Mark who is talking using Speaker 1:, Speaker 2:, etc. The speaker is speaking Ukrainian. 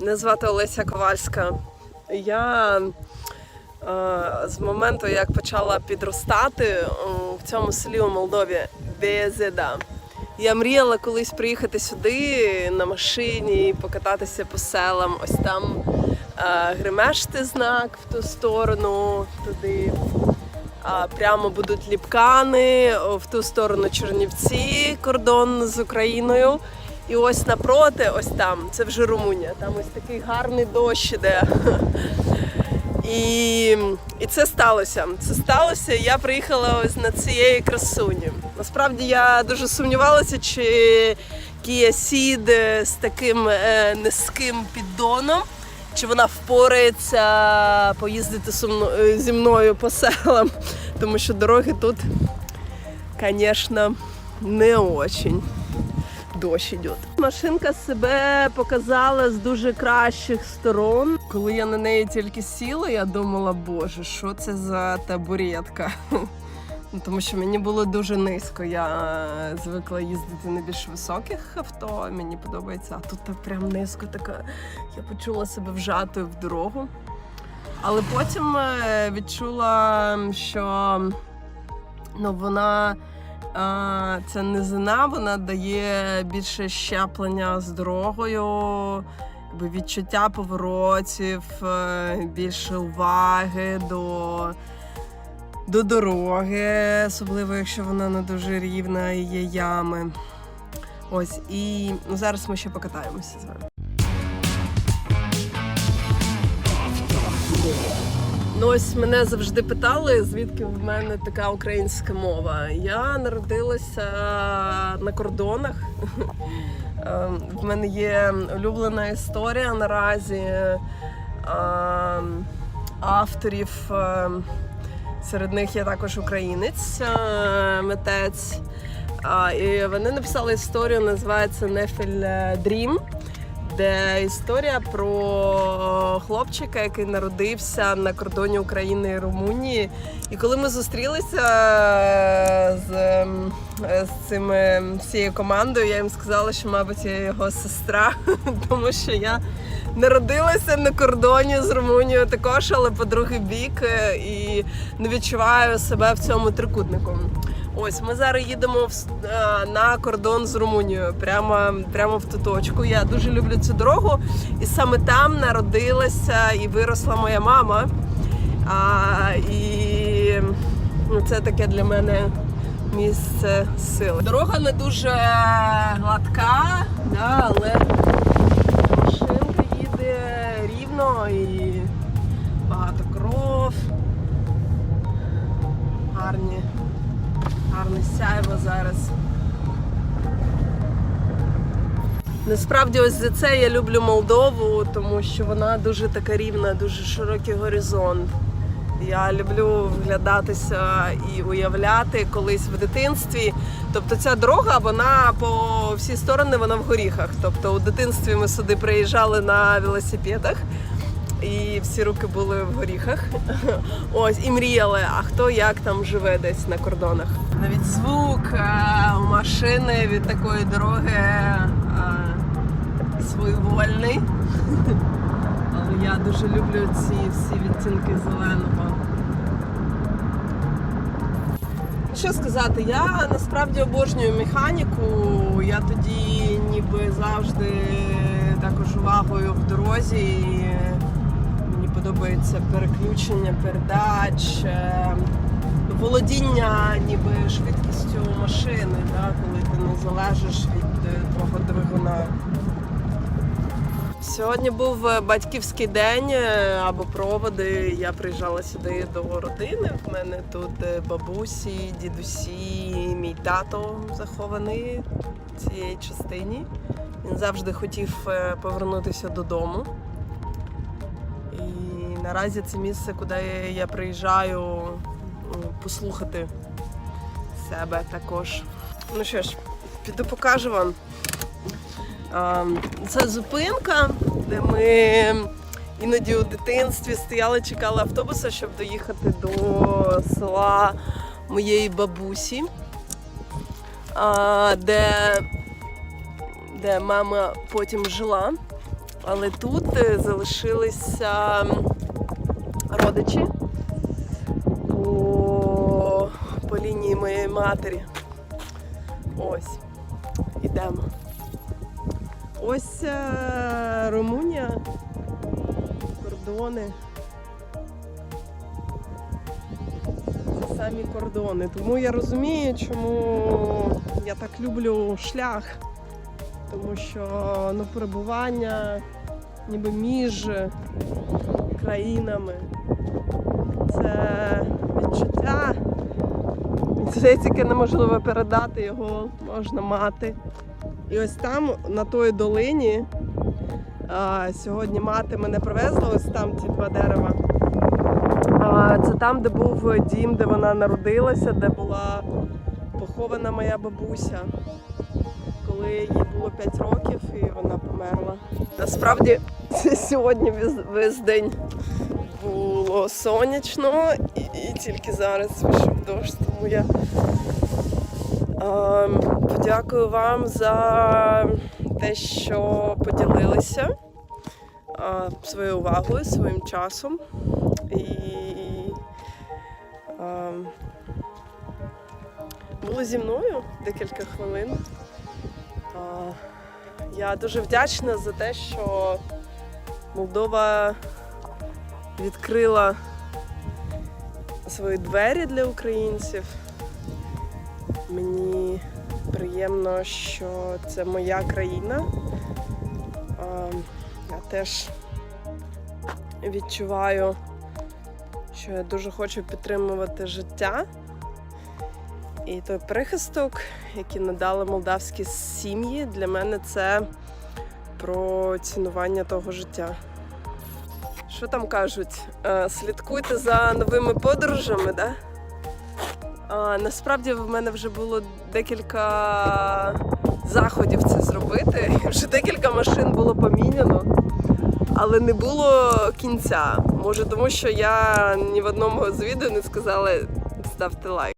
Speaker 1: Мене звати Олеся Ковальська. Я е, з моменту, як почала підростати е, в цьому селі у Молдові Безеда. Я мріяла колись приїхати сюди на машині, покататися по селам. Ось там е, гримешти знак в ту сторону, туди. А прямо будуть ліпкани, в ту сторону Чернівці, кордон з Україною. І ось напроти, ось там, це вже Румунія. Там ось такий гарний дощ іде. І, і це сталося. Це сталося. Я приїхала ось на цієї красуні. Насправді я дуже сумнівалася, чи Kia Ceed з таким е, низьким піддоном, чи вона впорається поїздити е, зі мною по селам, тому що дороги тут, звісно, не очень. Дощ іде. Машинка себе показала з дуже кращих сторон. Коли я на неї тільки сіла, я думала, боже, що це за табуретка. Ну, Тому що мені було дуже низько. Я е, звикла їздити на більш високих авто. Мені подобається, а тут так прям низько така. Я почула себе вжатою в дорогу. Але потім е, відчула, що ну, вона Ця низина вона дає більше щеплення з дорогою, відчуття поворотів, е, більше уваги до, до дороги, особливо якщо вона не дуже рівна і є ями. Ось, і зараз ми ще покатаємося з вами. Ну ось мене завжди питали, звідки в мене така українська мова. Я народилася на кордонах. Ем, В мене є улюблена історія наразі ем, авторів. ем, Серед них є також українець, е, митець. І вони написали історію, називається Нефель Дрім де історія про хлопчика, який народився на кордоні України і Румунії. І коли ми зустрілися з, ем, з цими всією командою, я їм сказала, що, мабуть, я його сестра, тому що я народилася на кордоні з Румунією також, але по другий бік е, і не відчуваю себе в цьому трикутнику. Ось ми зараз їдемо в, е, на кордон з Румунією, прямо, прямо в ту точку. Я дуже люблю цю дорогу, і саме там народилася і виросла моя мама. А, і ну, це таке для мене місце сили. Дорога не дуже гладка, да, але машинка їде рівно і зараз. Насправді, ось за це я люблю Молдову, тому що вона дуже така рівна, дуже широкий горизонт. Я люблю вглядатися і уявляти колись в дитинстві. Тобто ця дорога, вона по всі сторони вона в горіхах. Тобто у дитинстві ми сюди приїжджали на велосипедах і всі руки були в горіхах. Ось і мріяли, а хто як там живе десь на кордонах. Навіть звук е, машини від такої дороги е, своєвольний. Але я дуже люблю ці всі відтінки зеленого. Що сказати, я насправді обожнюю механіку. Я тоді ніби завжди також увагою в дорозі. Подобається переключення передач, е, володіння ніби швидкістю машини, да, коли ти не залежиш від е, твого двигуна. Сьогодні був е, батьківський день е, або проводи. Я приїжджала сюди до родини. В мене тут бабусі, дідусі, мій тато захований в цій частині. Він завжди хотів повернутися додому. І наразі це місце, куди я приїжджаю ну, послухати себе також. Ну що ж, піду покажу вам. Це зупинка, де ми іноді у дитинстві стояли, чекали автобуса, щоб доїхати до села моєї бабусі, де, де мама потім жила. Але тут е, залишилися родичі по, по лінії моєї матері. Ось, ідемо. Ось е, Румунія, кордони. Це самі кордони. Тому я розумію, чому я так люблю шлях. Тому що ну, перебування ніби між країнами. Це відчуття. Це тільки неможливо передати, його можна мати. І ось там, на той долині, сьогодні мати мене привезла, ось там ці два дерева. Це там, де був дім, де вона народилася, де була похована моя бабуся, коли їй було 5 років і вона померла. Насправді сьогодні весь, день було сонячно і, і тільки зараз пішов дощ, тому я ем, подякую вам за те, що поділилися е, своєю увагою, своїм часом. І ем, були зі мною декілька хвилин. Е, я дуже вдячна за те, що Молдова відкрила свої двері для українців. Мені приємно, що це моя країна. Я теж відчуваю, що я дуже хочу підтримувати життя. І той прихисток, який надали молдавські сім'ї, для мене це про цінування того життя. Що там кажуть? Е, Слідкуйте за новими подорожами, да? А, насправді в мене вже було декілька заходів це зробити. Вже декілька машин було поміняно, але не було кінця. Може, тому що я ні в одному з відео не сказала ставте лайк.